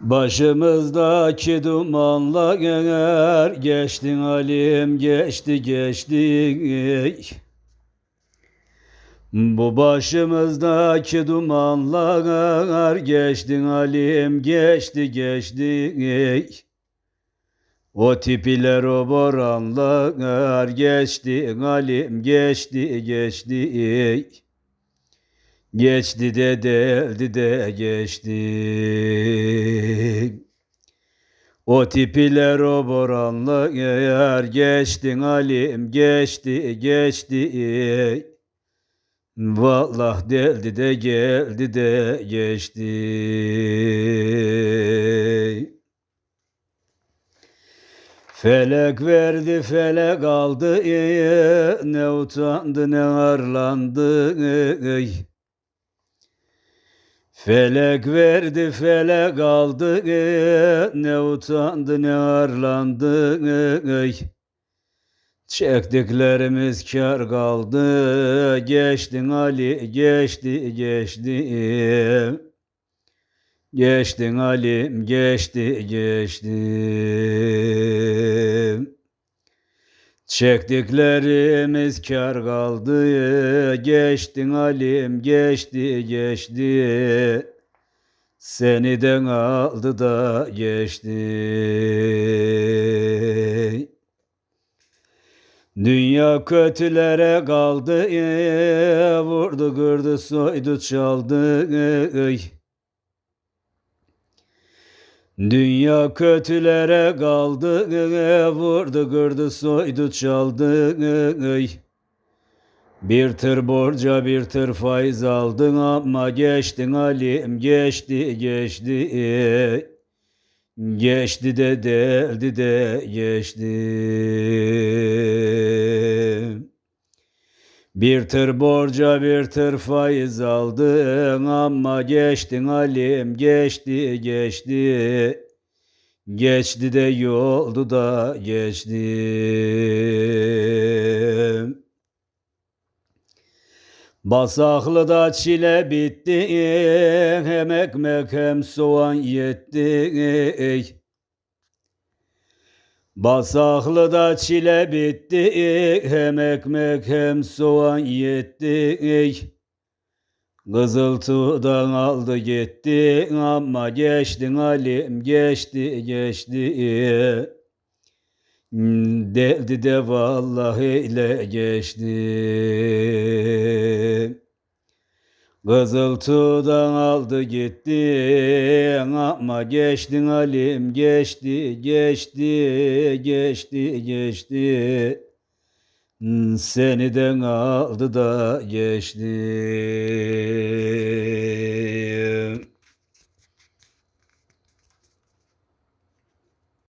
Başımızdaki dumanla gelir geçtin halim geçti geçti. Bu başımızdaki dumanlar geçtin halim geçti geçti. O tipiler o boranlar geçti halim geçti geçti Geçti de deldi de geçti. O tipiler o boranla eğer geçtin halim geçti geçti. Vallah deldi de geldi de geçti. Felek verdi felek aldı ne utandı ne arlandı Felek verdi felek aldı ne utandı ne arlandı. Çektiklerimiz kar kaldı geçtin Ali geçti geçti. Geçtin Halim geçti geçti Çektiklerimiz kar kaldı geçtin Halim geçti geçti. Seniden aldı da geçti. Dünya kötülere kaldı vurdu kırdı soydu çaldı Dünya kötülere kaldı, vurdu, kırdı, soydu, çaldı. Bir tır borca bir tır faiz aldın ama geçtin Halim geçti geçti. Geçti de deldi de geçti. Bir tır borca bir tır faiz aldın ama geçtin Halim geçti geçti. Geçti de yoldu da geçti. Basaklıda çile bitti hem ekmek hem soğan yetti. Basaklıda çile bitti hem ekmek hem soğan yetti. Kızıltıdan aldı gitti ama geçtin Halim geçti geçti. Deldi de vallahi ile geçti. Kızıltıdan aldı gitti ama geçtin Halim geçti geçti geçti geçti. Seniden aldı da geçti.